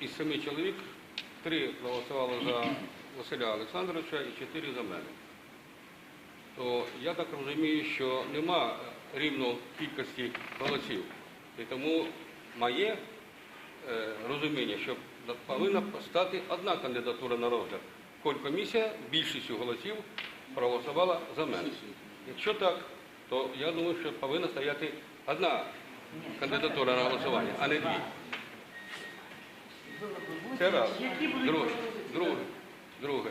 із семи чоловік три проголосували за Василя Олександровича і чотири за мене. То я так розумію, що нема рівно кількості голосів. І тому моє е, розуміння, що повинна стати одна кандидатура на розгляд. Коль комісія більшістю голосів проголосувала за мене. Якщо так, то я думаю, що повинна стояти одна кандидатура на голосування, а не дві. Це раз. Друге. Друге. Друге.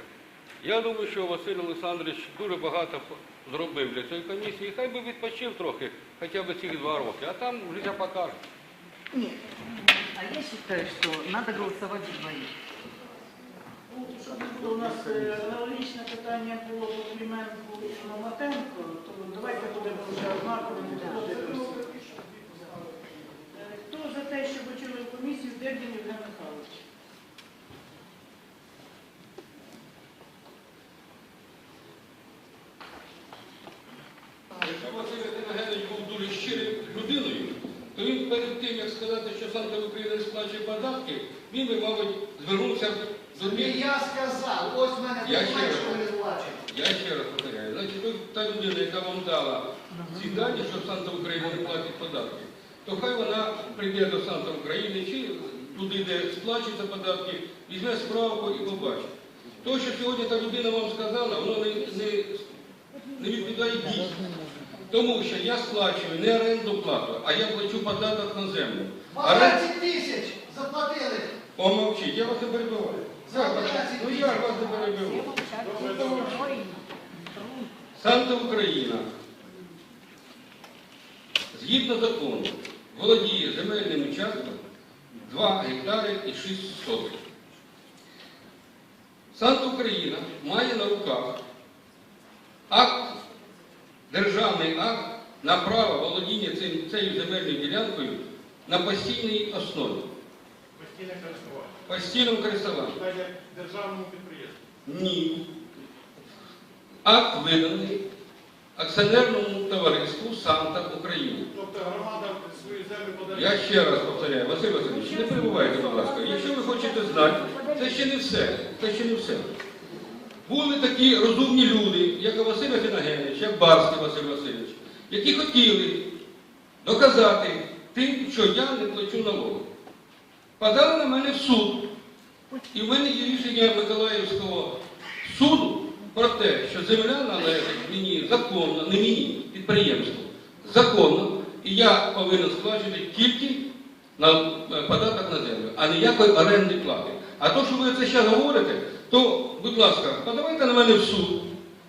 Я думаю, що Василь Олександрович дуже багато зробив для цієї комісії. Хай би відпочив трохи, хоча б ці два роки, а там життя покаже. Нет. А я считаю, что надо голосовать за. У нас е, аналогічне питання було по Клименку і Мамотенко, то давайте будемо вже однаково підходити. Е, Хто за те, щоб очолив комісію, Дердін Євген Михайлович? Якщо Василь Тимогенович був дуже щирим людиною, то він перед тим, як сказати, що Санта Україна не сплачує податки, він би, мабуть, звернувся до Не я сказав, ось в мене Я ще що раз. ви не бачите. Я ще раз повторяю, значить, ви та людина, яка вам дала ці дані, що Санта Україна не платить податки, то хай вона прийде до Санта України чи туди, де сплачуються податки, візьме справку і побачить. То, що сьогодні та людина вам сказала, воно не, не. Тому що я сплачую не оренду плату, а я плачу податок на землю. Орен- 12 тисяч заплатили. Помовчіть, я вас не перебиваю. Я вас- Ну я ж вас не перебиваю. Санта Україна, згідно закону, володіє земельним участком 2 гектари і 6 соток. Санта Україна має на руках акт, державний акт на право володіння цим, цією земельною ділянкою на постійній основі. Постійне користування. Постійному користуванні. Як державному підприємству. Ні. Акт виданий акціонерному товариству Санта Україна. Тобто громада свою землю подарує. Я ще раз повторяю, Василь Васильович, не перебувайте, будь ласка. Якщо ви хочете знати, це ще не все. Це ще не все. Були такі розумні люди, як Василь Афінагенович, як Барський Василь Васильович, які хотіли доказати тим, що я не плачу налоги. Подали на мене в суд. І в мене є рішення Миколаївського суду про те, що земля належить мені законно, не мені, підприємству, законно, і я повинен сплачувати тільки на е, податок на землю, а ніякої оренди плати. А то, що ви це ще говорите, то, будь ласка, подавайте на мене в суд.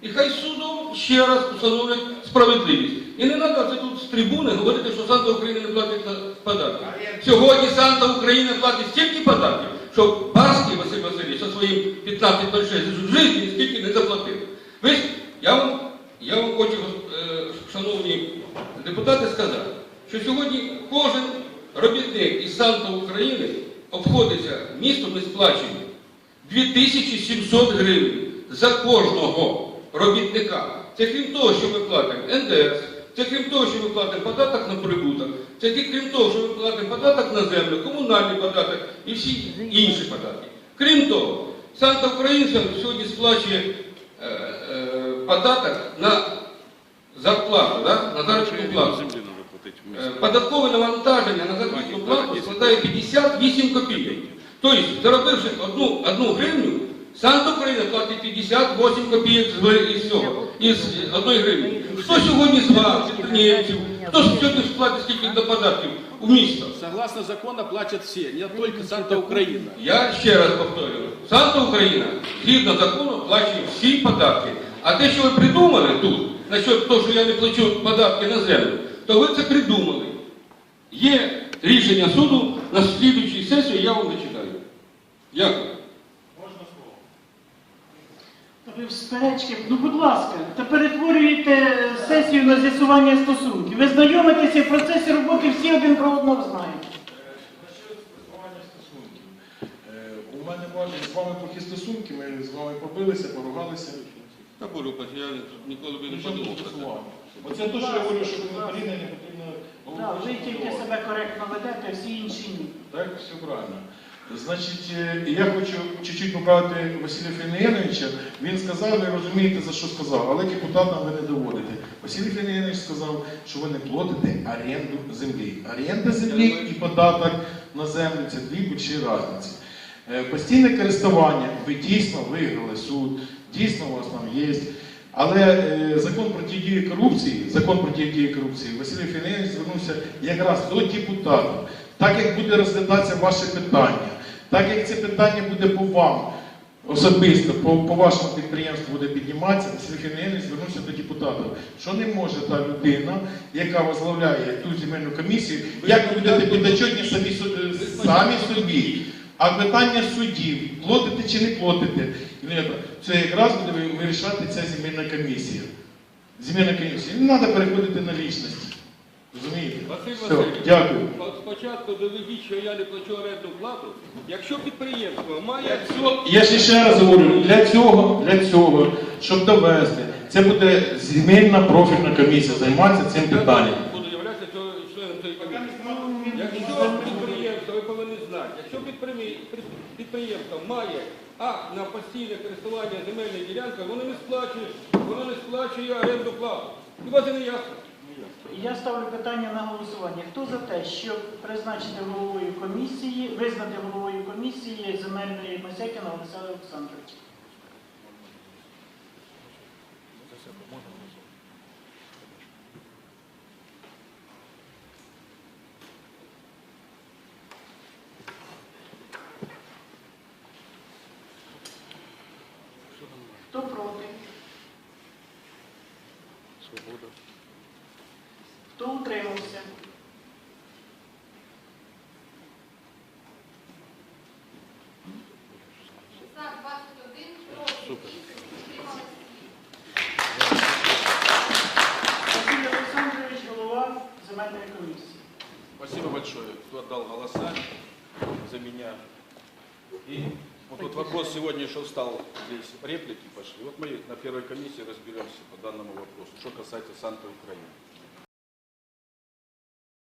І хай судом ще раз встановлять справедливість. І не треба це тут з трибуни говорити, що Санта Україна не платить податки. Сьогодні Санта Україна платить стільки податків, що Барський Василь Васильович зі своїм 15.06 в житті стільки не заплатив. Ви ж, я вам, я вам хочу, е, шановні депутати, сказати, що сьогодні кожен робітник із Санта України обходиться містом не сплачує 2700 гривень за кожного робітника. Це крім того, що ми платимо НДС, це крім того, що ми платимо податок на прибуток, це крім того, що ми платимо податок на землю, комунальний податок і всі інші податки. Крім того, Санта Українцям сьогодні сплачує е, е, податок на зарплату, да? на заробітну плату. Е, Податкове навантаження на заробітну плату складає 58 копійок. Тобто, заробивши одну, одну гривню, Санта Україна платить 58 копійок з, цього, із одної гривні. Хто сьогодні з вас, підприємців, хто сьогодні платить скільки до податків у місто? Согласно закону платят все, не только Санта Украина. Я ще раз повторюю, Санта Україна згідно закону плачує всі податки. А те, що ви придумали тут, насчет того, що я не плачу податки на землю, то ви це придумали. Є рішення суду на слідуючій сесії, я вам зачитаю. Дякую. Можна слово? Та ви в сперечки, ну будь ласка, та перетворюєте сесію на з'ясування стосунків. Ви знайомитеся в процесі роботи, всі один про одного знають. Насчет спілкування стосунків. Е, У мене були з вами плохі стосунки, ми з вами побилися, поругалися. Та буду, я ніколи б не подумав про це. Оце те, що я говорю, що не потрібно, не потрібно Да, ви тільки себе коректно ведете, всі інші ні. Так, все правильно. Значить, е, я хочу чуть-чуть поправити Василя Фінігеновича. Він сказав, ви розумієте, за що сказав, але депутатам ви не доводите. Василь Фінігенович сказав, що ви не платите оренду землі. Оренда землі і податок на землю це дві більші різниці. Е, Постійне користування, ви дійсно виграли суд, дійсно у вас там є. Але е, закон протидії корупції, закон протидії корупції, Василь Фінігенович звернувся якраз до депутатів. Так як буде розглядатися ваше питання, так як це питання буде по вам особисто, по, по вашому підприємству буде підніматися, Фінігенович звернувся до депутатів, що не може та людина, яка возглавляє ту земельну комісію, як ви будете підочетні самі, е, самі собі. А питання суддів, платите чи не платите, це якраз буде вирішати ця земельна комісія. Земельна комісія. Не треба переходити на лічності. Розумієте? Василь Все, Васильович, дякую. спочатку доведіть, що я не плачу орендну плату. Якщо підприємство має Я ще ще раз говорю, для цього, для цього, щоб довести, це буде земельна профільна комісія займатися цим питанням. буду являтися цього членом цієї комісії. Якщо підприємство, ви повинні знати, якщо підприєм- підприємство має акт на постійне користування земельною ділянкою, воно не сплачує, воно не сплачує оренду плату. Хіба це не ясно? Я ставлю питання на голосування. Хто за те, щоб призначити головою комісії, визнати головою комісії земельної Масякіна Олександра Олександровича? Хто утримався? За 21 проти. Утримались Василь Олександрович, голова земельної комісії. Спасибо большое, кто отдал голоса за меня. И вот тут вопрос сегодня еще встал, здесь реплики пошли. Вот мы на первой комиссии разберемся по данному вопросу, что касается Санта Украины.